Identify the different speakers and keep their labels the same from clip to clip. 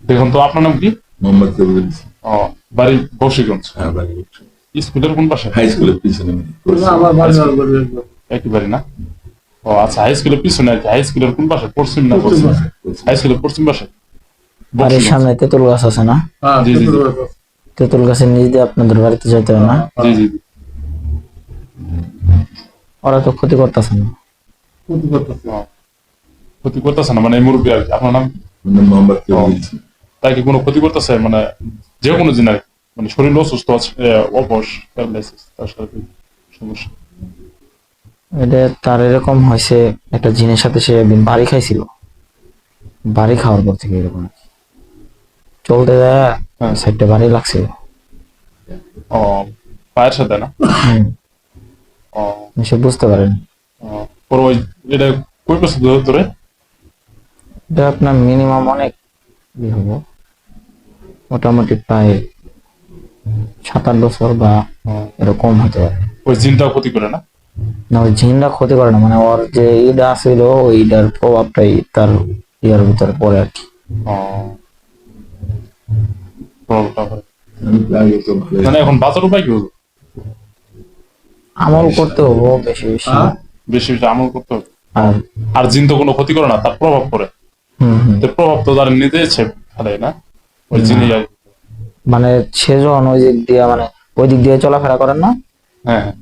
Speaker 1: দেখুন তো আপনার নাম কি?
Speaker 2: মোহাম্মদ কবির
Speaker 1: ও বাড়ি বক্সিগঞ্জ
Speaker 2: হ্যাঁ বাড়ি হচ্ছে।
Speaker 1: স্কুলের কোন পাশে?
Speaker 2: হাই স্কুলের পিছনে।
Speaker 1: একই বাড়ি না? ও আচ্ছা হাই স্কুলের পিছনে আর হাই স্কুলের কোন পাশে? পশ্চিম না
Speaker 3: পশ্চিম।
Speaker 1: হাই স্কুলের পশ্চিম পাশে?
Speaker 4: বাড়ির সামনে তেঁতুল গাছ আছে না?
Speaker 3: হ্যাঁ,
Speaker 1: জি, জি।
Speaker 3: তেঁতুল গাছ
Speaker 4: গাছের নিচ দিয়ে আপনাদের বাড়িতে যেতে হয় না?
Speaker 1: জি জি।
Speaker 4: ওরা তো ক্ষতি করতেছে না।
Speaker 3: ক্ষতি করতেছে।
Speaker 1: ও, ক্ষতি করতেছে না মানে মুরব্বী আর কি। আপনার নাম?
Speaker 2: মোহাম্মদ।
Speaker 1: তাই কি কোনো ক্ষতি করতেছে? মানে যে কোনো জিনিস মানে শরীর অসুস্থ আছে অবশ প্যারালাইসিস তার সাথে সমস্যা।
Speaker 4: এটা তার এরকম হয়েছে একটা জিনের সাথে সে একদিন বাড়ি খাইছিল। বাড়ি খাওয়ার পর থেকে এরকম। চলতে যায়
Speaker 1: হ্যাঁ।
Speaker 4: সাইডটা বাড়ি লাগছিল
Speaker 1: ও পায়ের সাথে না? ও।
Speaker 4: সে বুঝতে পারেন
Speaker 1: ওই এটা কই বছর ধরে
Speaker 4: এটা আপনার মিনিমাম অনেক হব। মোটামুটি প্রায় সাত আট বছর বা এরকম হতে পারে।
Speaker 1: ওই জিনটাও ক্ষতি করে না?
Speaker 4: না ওই জিনটা ক্ষতি করে না মানে ওর যে ইটা আছিল ওই ইটার প্রভাবটাই তার ইয়ার ভিতরে পড়ে আর কি।
Speaker 2: ভালোই-
Speaker 1: মানে এখন বাজার উপায় কি হলো
Speaker 4: আমল করতে হব বেশি বেশি।
Speaker 3: হ্যাঁ?
Speaker 1: বেশি বেশি আমল করতে হবে।
Speaker 4: আর
Speaker 1: আর জিন তো কোনো ক্ষতি করে না তার প্রভাব পড়ে।
Speaker 4: হুম হুম।
Speaker 1: তো প্রভাব তো তার নিজে ইচ্ছে ফেলে না? ওই জিনে
Speaker 4: মানে সে যখন ওই দিক দিয়ে মানে ওই দিক দিয়ে চলাফেরা করেন না?
Speaker 1: হ্যাঁ হ্যাঁ।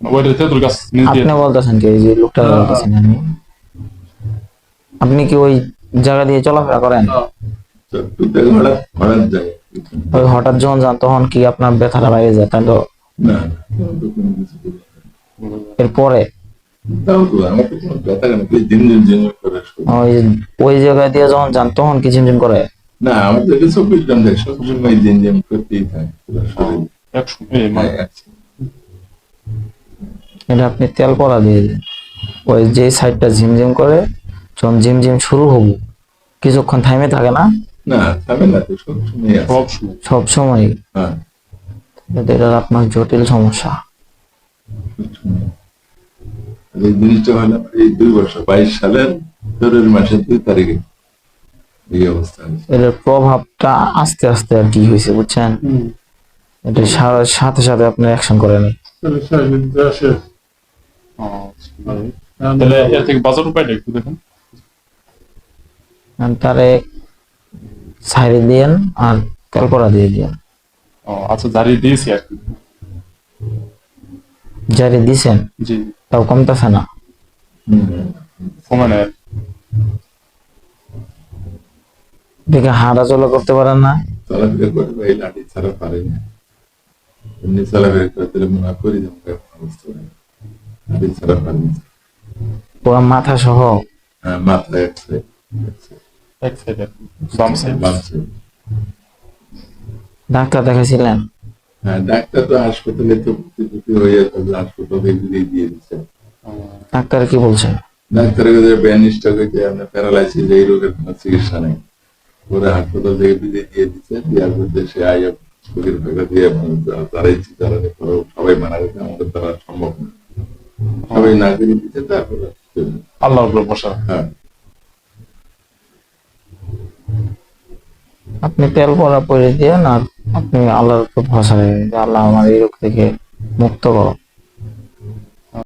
Speaker 1: ওইটা তেঁতুল গাছ
Speaker 4: আপনি বলতেছেন কি এই যে লোকটা বলতেছেন আমি আপনি কি ওই জায়গা দিয়ে চলাফেরা করেন?
Speaker 3: হ্যাঁ।
Speaker 4: ওই হঠাৎ যখন যান তখন কি আপনার ব্যথাটা বাইরে যায়? তাই তো। এরপরে। ওই ওই জায়গায় দিয়ে যখন যান তখন কি ঝিমঝিম করে?
Speaker 2: না তো এটা চব্বিশ ঘণ্টা সবসময় দিন দিন করতেই থাকে।
Speaker 4: এটা আপনি তেল পরা দিয়ে দিন। ওই যে সাইডটা ঝিমঝিম করে যখন ঝিমঝিম শুরু হব কিছুক্ষণ থামে থাকে না?
Speaker 2: না থামে না
Speaker 1: সব সময়
Speaker 4: সব সময়।
Speaker 2: হ্যাঁ।
Speaker 4: এটা আপনার জটিল সমস্যা।
Speaker 2: এই জিনিসটা হলো এই দুই বছর বাইশ সালের ফেব্রুয়ারি মাসের দুই তারিখে।
Speaker 4: এটার প্রভাবটা আস্তে আস্তে আর কি হয়েছে বুঝছেন? এটা সাথে সাথে আপনি অ্যাকশন করেন।
Speaker 3: তাহলে সারাদিন দেওয়া শেষ।
Speaker 1: ও, তাহলে এর থেকে বাজার উপায়টা একটু দেখুন।
Speaker 4: তারে সাইডে দিয়েন আর পরা দিয়ে দিয়েন।
Speaker 1: ও, আচ্ছা দাঁড়িয়ে দিয়েছি আর কি।
Speaker 4: জারি দিছেন
Speaker 1: জি।
Speaker 4: তাও কমতেছে না।
Speaker 2: হুম।
Speaker 1: সমানে
Speaker 4: দেখে হাঁটা চলা করতে পারেন না।
Speaker 2: চলাফেরা করে বা লাঠি ছাড়া পারে না। এমনি চলাফেরা করতে মনে করি যেমন এরকম অবস্থা। লাঠি ছাড়া পারে না।
Speaker 4: পুরো মাথা সহ।
Speaker 2: মাথা এক সাইড।
Speaker 4: ডাক্তার দেখাইছিলেন?
Speaker 2: হ্যাঁ ডাক্তার তো হাসপাতালে তো ভর্তি হয়ে হাসপাতালে দিয়ে দিয়ে দিচ্ছে
Speaker 4: ডাক্তার কি বলছে?
Speaker 2: ডাক্তারের কাছে আপনার প্যারালাইসিস এই রোগের কোনো চিকিৎসা নেই। ওরা হাসপাতাল থেকে বিদায় দিয়ে দিচ্ছে দেওয়ার মধ্যে সে আয় শরীর ফাঁকা দিয়ে তারা ইচ্ছে তারা করো সবাই মারা গেছে। আমাদের দ্বারা সম্ভব না। সবাই না করে দিচ্ছে তারপরে
Speaker 1: আল্লাহর উপর
Speaker 2: হ্যাঁ।
Speaker 4: আপনি তেল পরা পরে দিয়ে আর আপনি আল্লাহর উপর ভরসা রাখেন যে আল্লাহ আমার এই রোগ থেকে মুক্ত করো